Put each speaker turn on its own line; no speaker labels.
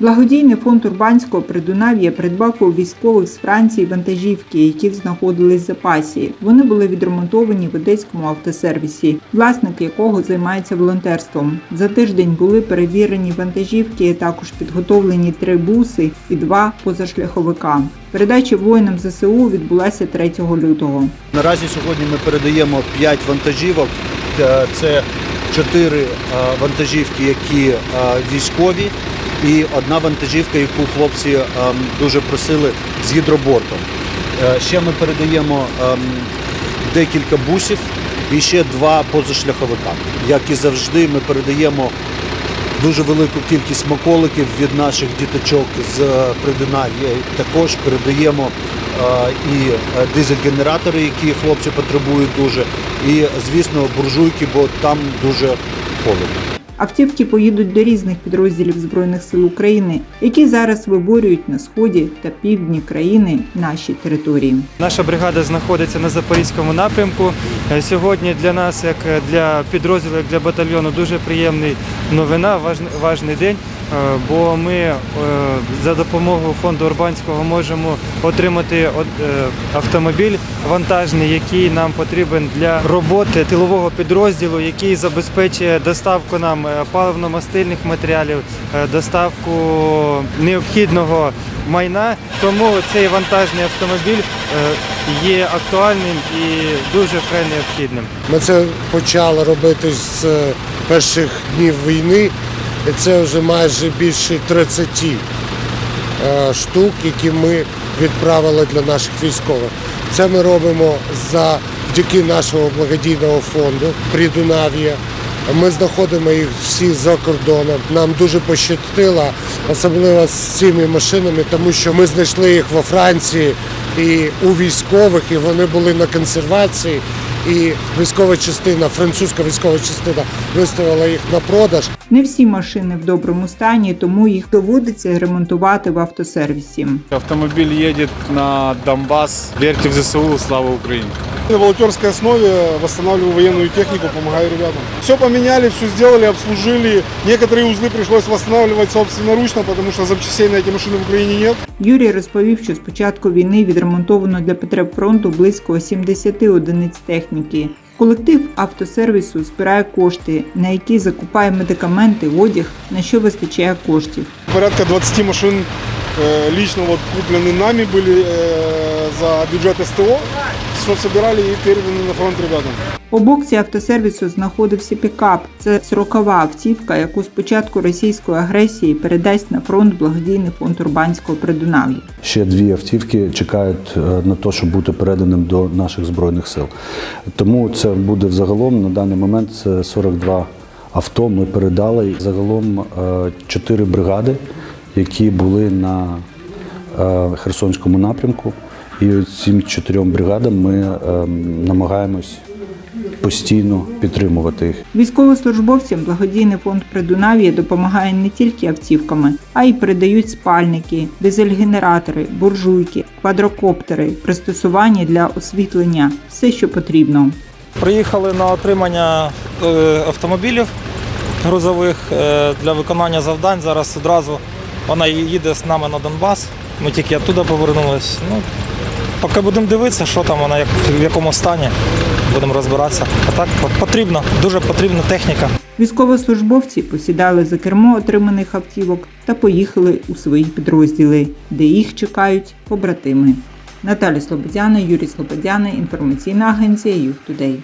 Благодійний фонд Урбанського Придунав'я придбав у військових з Франції вантажівки, які знаходились в запасі. Вони були відремонтовані в одеському автосервісі, власник якого займається волонтерством. За тиждень були перевірені вантажівки, також підготовлені три буси і два позашляховика. Передача воїнам ЗСУ відбулася 3 лютого.
Наразі сьогодні ми передаємо 5 вантажівок. Е, Це 4 вантажівки, які е, військові, і одна вантажівка, яку хлопці ем, дуже просили з гідробортом. Е, Ще ми передаємо ем, декілька бусів і ще два позашляховика. Як і завжди, ми передаємо дуже велику кількість смаколиків від наших діточок з Придунав'я. Також передаємо е, і е, дизель-генератори, які хлопці потребують дуже, і, звісно, буржуйки, бо там дуже холодно.
Автівки поїдуть до різних підрозділів Збройних сил України, які зараз виборюють на сході та півдні країни наші території.
Наша бригада знаходиться на запорізькому напрямку. Е, Сьогодні для нас, як для підрозділу, як для батальйону, дуже приємний новина, важний день. Е, Бо ми е, за допомогою фонду Урбанського можемо отримати е, автомобіль вантажний, який нам потрібен для роботи тилового підрозділу, який забезпечує доставку нам паливно-мастильних матеріалів, доставку необхідного майна. Тому цей вантажний автомобіль є актуальним і дуже вкрай необхідним.
Ми це почали робити з перших днів війни, і це вже майже більше 30 е, штук, які ми відправили для наших військових. Це ми робимо завдяки нашого благодійного фонду Придунав'я. Ми знаходимо їх всі за кордоном. Нам дуже пощастило, особливо з цими машинами, тому що ми знайшли їх во Франції і у військових, і вони були на консервації. І військова частина, французька військова частина виставила їх на продаж.
Не всі машини в доброму стані, тому їх доводиться ремонтувати в автосервісі.
Автомобіль їде на Донбас. Вірте в ЗСУ, слава Украине!
На волонтерской основе восстанавливаю военную технику, помогаю ребятам. Все поменяли, все сделали, обслужили. Некоторые узлы пришлось восстанавливать собственноручно, потому что запчастей на эти машины в Украине нет.
Юрій розповів, що з початку війни відремонтовано для потреб фронту близько 70 одиниць техніки. Колектив автосервісу збирає кошти, на які закупає медикаменти, одяг, на що вистачає коштів.
Порядка 20 машин э, лично вот куплены нами были э, за бюджет СТО, что собирали и переданы на фронт ребятам.
У боксі автосервісу знаходився пікап. Це срокова автівка, яку з початку російської агресії передасть на фронт благодійний фонд Урбанського Придунав'я.
Ще дві автівки чекають е, на те, щоб бути переданим до наших збройних сил. Тому це буде взагалом на даний момент це 42 авто. Ми передали загалом е, чотири бригади, які були на е, Херсонському напрямку. І цим чотирьом бригадам ми е, намагаємось постійно підтримувати їх.
Військовослужбовцям благодійний фонд Придунав'я допомагає не тільки автівками, а й передають спальники, дизель-генератори, буржуйки, квадрокоптери, пристосування для освітлення, все, що потрібно.
Приїхали на отримання е, автомобілів грузових е, для виконання завдань. Зараз одразу вона їде з нами на Донбас. Ми тільки оттуда повернулись. Ну, поки будемо дивитися, що там вона, як, в якому стані. Будемо розбиратися. А так потрібно, дуже потрібна техніка.
Військовослужбовці посідали за кермо отриманих автівок та поїхали у свої підрозділи, де їх чекають побратими. Наталя Слободяна, Юрій Слободяна, інформаційна агенція Юг Today.